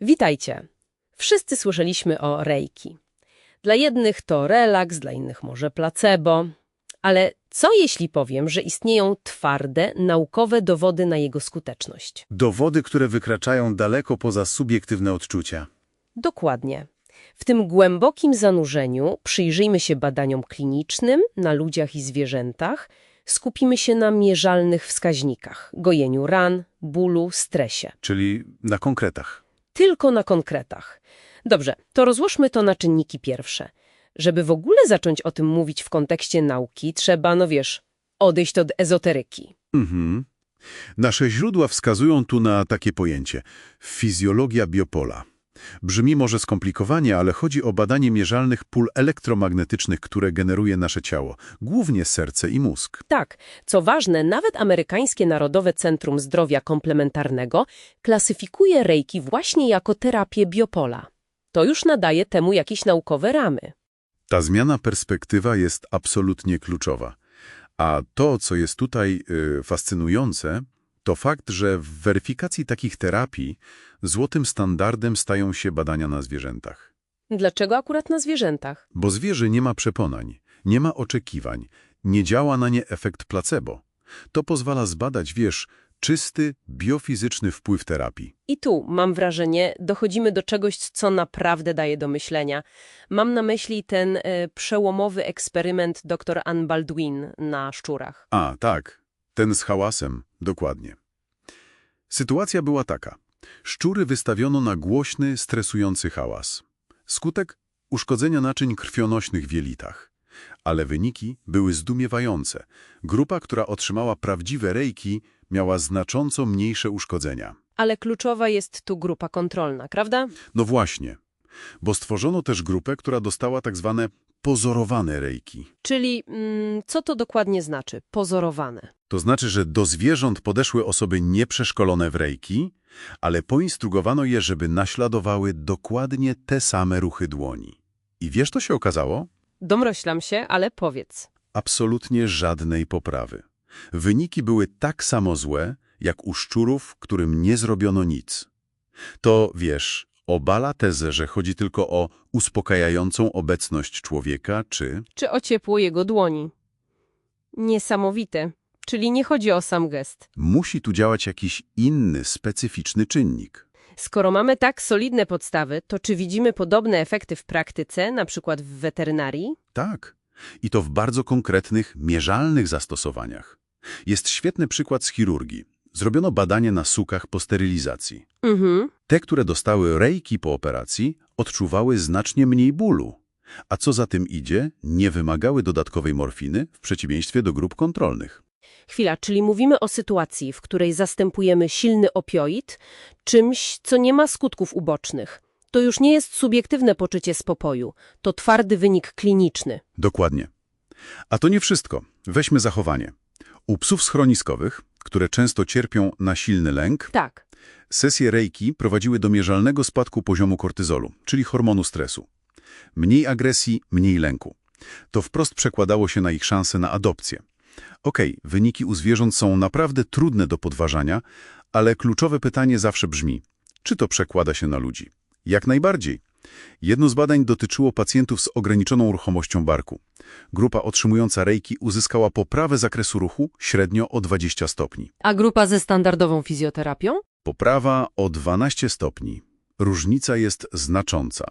Witajcie. Wszyscy słyszeliśmy o reiki. Dla jednych to relaks, dla innych może placebo. Ale co jeśli powiem, że istnieją twarde, naukowe dowody na jego skuteczność? Dowody, które wykraczają daleko poza subiektywne odczucia. Dokładnie. W tym głębokim zanurzeniu przyjrzyjmy się badaniom klinicznym na ludziach i zwierzętach, skupimy się na mierzalnych wskaźnikach, gojeniu ran, bólu, stresie. Czyli na konkretach. Tylko na konkretach. Dobrze, to rozłóżmy to na czynniki pierwsze. Żeby w ogóle zacząć o tym mówić w kontekście nauki, trzeba, no wiesz, odejść od ezoteryki. Mhm. Nasze źródła wskazują tu na takie pojęcie – fizjologia biopola. Brzmi może skomplikowanie, ale chodzi o badanie mierzalnych pól elektromagnetycznych, które generuje nasze ciało, głównie serce i mózg. Tak, co ważne, nawet amerykańskie Narodowe Centrum Zdrowia Komplementarnego klasyfikuje reiki właśnie jako terapię biopola. To już nadaje temu jakieś naukowe ramy. Ta zmiana perspektywa jest absolutnie kluczowa. A to, co jest tutaj y, fascynujące, to fakt, że w weryfikacji takich terapii złotym standardem stają się badania na zwierzętach. Dlaczego akurat na zwierzętach? Bo zwierzę nie ma przekonań, nie ma oczekiwań, nie działa na nie efekt placebo. To pozwala zbadać, wiesz, czysty, biofizyczny wpływ terapii. I tu, mam wrażenie, dochodzimy do czegoś, co naprawdę daje do myślenia. Mam na myśli ten e, przełomowy eksperyment dr Ann Baldwin na szczurach. A, tak, ten z hałasem, dokładnie. Sytuacja była taka. Szczury wystawiono na głośny, stresujący hałas. Skutek? Uszkodzenia naczyń krwionośnych w jelitach. Ale wyniki były zdumiewające. Grupa, która otrzymała prawdziwe rejki, miała znacząco mniejsze uszkodzenia. Ale kluczowa jest tu grupa kontrolna, prawda? No właśnie, bo stworzono też grupę, która dostała tak zwane pozorowane rejki. Czyli mm, co to dokładnie znaczy? Pozorowane. To znaczy, że do zwierząt podeszły osoby nieprzeszkolone w rejki, ale poinstruowano je, żeby naśladowały dokładnie te same ruchy dłoni. I wiesz, co się okazało? Domroślam się, ale powiedz. Absolutnie żadnej poprawy. Wyniki były tak samo złe, jak u szczurów, którym nie zrobiono nic. To, wiesz, obala tezę, że chodzi tylko o uspokajającą obecność człowieka, czy... Czy o ciepło jego dłoni? Niesamowite. Czyli nie chodzi o sam gest. Musi tu działać jakiś inny, specyficzny czynnik. Skoro mamy tak solidne podstawy, to czy widzimy podobne efekty w praktyce, na przykład w weterynarii? Tak. I to w bardzo konkretnych, mierzalnych zastosowaniach. Jest świetny przykład z chirurgii. Zrobiono badanie na sukach po sterylizacji. Mhm. Te, które dostały rejki po operacji, odczuwały znacznie mniej bólu. A co za tym idzie, nie wymagały dodatkowej morfiny w przeciwieństwie do grup kontrolnych. Chwila, czyli mówimy o sytuacji, w której zastępujemy silny opioid czymś, co nie ma skutków ubocznych. To już nie jest subiektywne poczucie spokoju, to twardy wynik kliniczny. Dokładnie. A to nie wszystko. Weźmy zachowanie. U psów schroniskowych, które często cierpią na silny lęk, Tak. sesje rejki prowadziły do mierzalnego spadku poziomu kortyzolu, czyli hormonu stresu. Mniej agresji, mniej lęku. To wprost przekładało się na ich szanse na adopcję. Okej, wyniki u zwierząt są naprawdę trudne do podważania, ale kluczowe pytanie zawsze brzmi, czy to przekłada się na ludzi? Jak najbardziej. Jedno z badań dotyczyło pacjentów z ograniczoną ruchomością barku. Grupa otrzymująca rejki uzyskała poprawę zakresu ruchu średnio o 20 stopni. A grupa ze standardową fizjoterapią? Poprawa o 12 stopni. Różnica jest znacząca.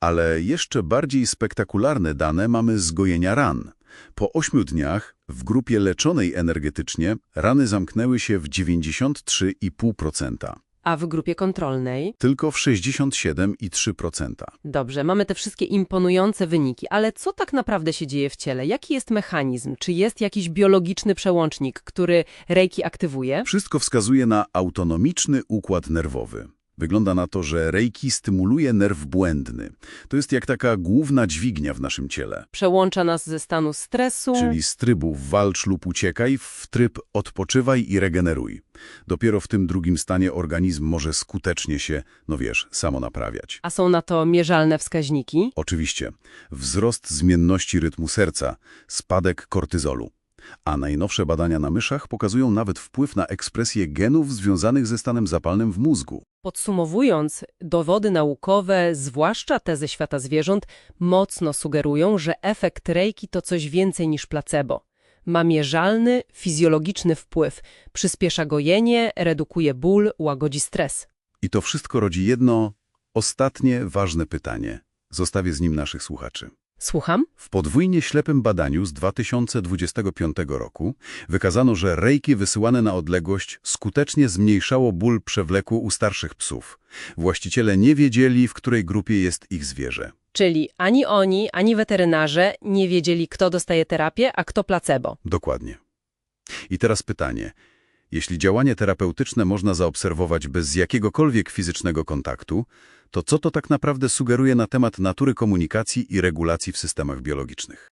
Ale jeszcze bardziej spektakularne dane mamy z gojenia ran. Po 8 dniach w grupie leczonej energetycznie rany zamknęły się w 93,5%, A w grupie kontrolnej? tylko w 67,3%. Dobrze, mamy te wszystkie imponujące wyniki, ale co tak naprawdę się dzieje w ciele? Jaki jest mechanizm? Czy jest jakiś biologiczny przełącznik, który rejki aktywuje? Wszystko wskazuje na autonomiczny układ nerwowy. Wygląda na to, że rejki stymuluje nerw błędny. To jest jak taka główna dźwignia w naszym ciele. Przełącza nas ze stanu stresu. Czyli z trybu walcz lub uciekaj w tryb odpoczywaj i regeneruj. Dopiero w tym drugim stanie organizm może skutecznie się, no wiesz, samo naprawiać. A są na to mierzalne wskaźniki? Oczywiście, wzrost zmienności rytmu serca, spadek kortyzolu. A najnowsze badania na myszach pokazują nawet wpływ na ekspresję genów związanych ze stanem zapalnym w mózgu. Podsumowując, dowody naukowe, zwłaszcza te ze świata zwierząt, mocno sugerują, że efekt rejki to coś więcej niż placebo. Ma mierzalny, fizjologiczny wpływ, przyspiesza gojenie, redukuje ból, łagodzi stres. I to wszystko rodzi jedno, ostatnie, ważne pytanie. Zostawię z nim naszych słuchaczy. Słucham? W podwójnie ślepym badaniu z 2025 roku wykazano, że rejki wysyłane na odległość skutecznie zmniejszało ból przewlekły u starszych psów. Właściciele nie wiedzieli, w której grupie jest ich zwierzę. Czyli ani oni, ani weterynarze nie wiedzieli, kto dostaje terapię, a kto placebo. Dokładnie. I teraz pytanie. Jeśli działanie terapeutyczne można zaobserwować bez jakiegokolwiek fizycznego kontaktu, to co to tak naprawdę sugeruje na temat natury komunikacji i regulacji w systemach biologicznych?